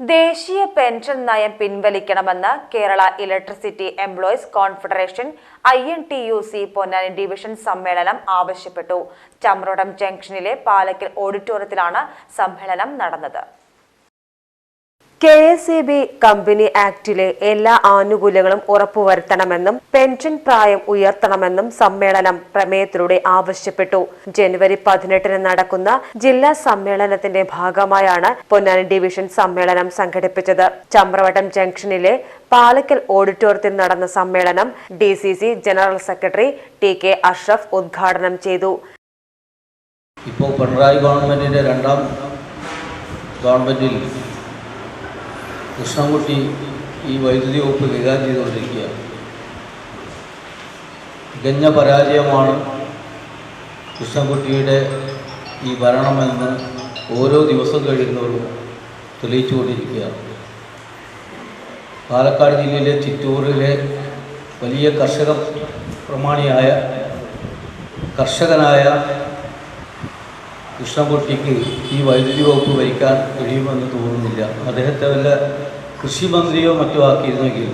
ദേശീയ പെൻഷൻ നയം പിൻവലിക്കണമെന്ന് Kerala electricity employees confederation I N T U C Ponnani division സമ്മേളനം ആവശ്യപ്പെട്ടു. ചമ്രോടം ജംഗ്ഷനിലെ പാലക്കൽ ഓഡിറ്റോറിയത്തിലാണ് സമ്മേളനം നടന്നത്. K S E B company ആക്ടിലെ എല്ലാ ആനുകൂല്യങ്ങളും ഉറപ്പുവരുത്തണമെന്നും പെൻഷൻ പ്രായം ഉയർത്തണമെന്നും സമ്മേളനം പ്രമേയത്തിലൂടെ ആവശ്യപ്പെട്ടു. ജനുവരി പതിനെട്ടിന് നടക്കുന്ന ജില്ലാ സമ്മേളനത്തിന്റെ ഭാഗമായാണ് പൊന്നാനി ഡിവിഷൻ സമ്മേളനം സംഘടിപ്പിച്ചത്. ചമ്രവട്ടം ജംഗ്ഷനിലെ പാലക്കൽ ഓഡിറ്റോറിയത്തിൽ നടന്ന സമ്മേളനം D general secretary T K Ashraf ഉദ്ഘാടനം ചെയ്തു. ഇപ്പോൾ പിണറായി ഗവൺമെന്റിന്റെ രണ്ടാം ഗവൺമെന്റിൽ കൃഷ്ണൻകുട്ടി ഈ വൈദ്യുതി വകുപ്പ് കൈകാര്യം ചെയ്തുകൊണ്ടിരിക്കുക തികഞ്ഞ പരാജയമാണ് കൃഷ്ണൻകുട്ടിയുടെ ഈ ഭരണമെന്ന് ഓരോ ദിവസം കഴിയുന്നവരും തെളിയിച്ചുകൊണ്ടിരിക്കുക പാലക്കാട് ജില്ലയിലെ ചിറ്റൂരിലെ വലിയ കർഷക പ്രമാണിയായ കർഷകനായ കൃഷ്ണൻകുട്ടിക്ക് ഈ വൈദ്യുതി വകുപ്പ് ഭരിക്കാൻ കഴിയുമെന്ന് തോന്നുന്നില്ല. അദ്ദേഹത്തെ വല്ല കൃഷിമന്ത്രിയോ മറ്റോ ആക്കിയിരുന്നെങ്കിൽ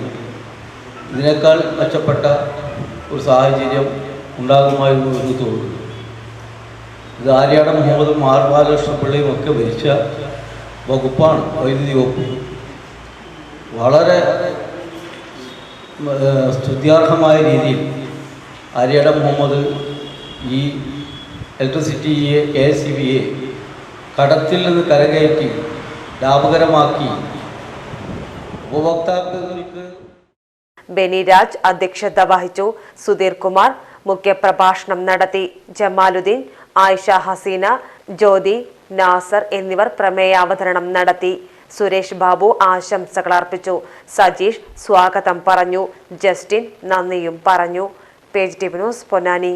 ഇതിനേക്കാൾ മെച്ചപ്പെട്ട ഒരു സാഹചര്യം ഉണ്ടാകുമായിരുന്നു എന്ന് തോന്നുന്നു. ഇത് ആര്യാട മുഹമ്മദും ആർ ബാലകൃഷ്ണ പിള്ളയും ഒക്കെ ഭരിച്ച വകുപ്പാണ് വൈദ്യുതി വകുപ്പ്. വളരെ സ്തുത്യാർഹമായ രീതിയിൽ ആര്യാട മുഹമ്മദ് ഈ ഇലക്ട്രിസിറ്റിയെ കെ എസ് സി ബിയെ കടത്തിൽ നിന്ന് കരകയറ്റി ലാഭകരമാക്കി ഉപഭോക്താക്കൾക്ക് ബെനി രാജ് അധ്യക്ഷത വഹിച്ചു. സുധീർ കുമാർ മുഖ്യപ്രഭാഷണം നടത്തി. ജമാലുദ്ദീൻ ആയിഷ ഹസീന ജ്യോതി നാസർ എന്നിവർ പ്രമേയാവതരണം നടത്തി. സുരേഷ് ബാബു ആശംസകൾ അർപ്പിച്ചു. സജീഷ് സ്വാഗതം പറഞ്ഞു. ജസ്റ്റിൻ നന്ദിയും പറഞ്ഞു. Page T news Ponnani.